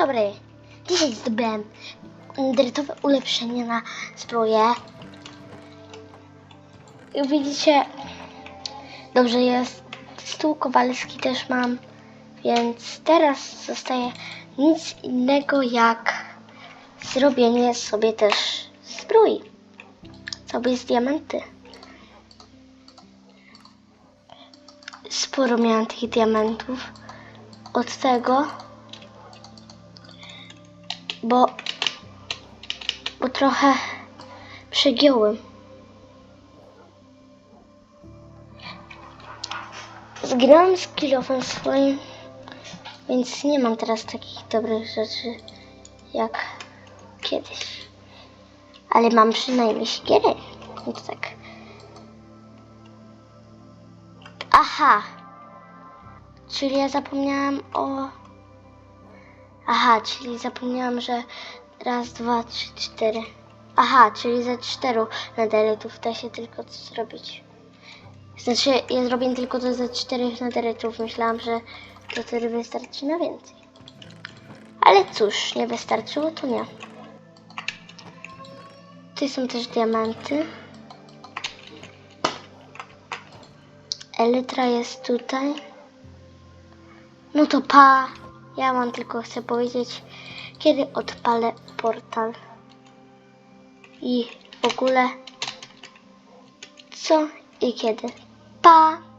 dobry. Dzisiaj zdobyłem drytowe ulepszenie na zbroję. Jak widzicie, dobrze jest. Stół kowalski też mam, więc teraz zostaje nic innego jak zrobienie sobie też zbroi. Sobie z diamenty. Sporo miałam tych diamentów od tego, bo, bo trochę przegiąłem. Zgrałem z kilofem swoim, więc nie mam teraz takich dobrych rzeczy jak kiedyś. Ale mam przynajmniej siekierę. Więc tak. Aha. Czyli ja zapomniałam o... Aha, czyli zapomniałam, że raz, dwa, trzy, cztery. Aha, czyli ze czteru nederytów da się tylko to zrobić. Znaczy, ja zrobię tylko to ze czterech nederytów. Myślałam, że to tyle wystarczy na więcej. Ale cóż, nie wystarczyło, to nie. Tu są też diamenty. Elytra jest tutaj. No to pa. Ja wam tylko chcę powiedzieć, kiedy odpalę portal. I w ogóle co i kiedy. Pa!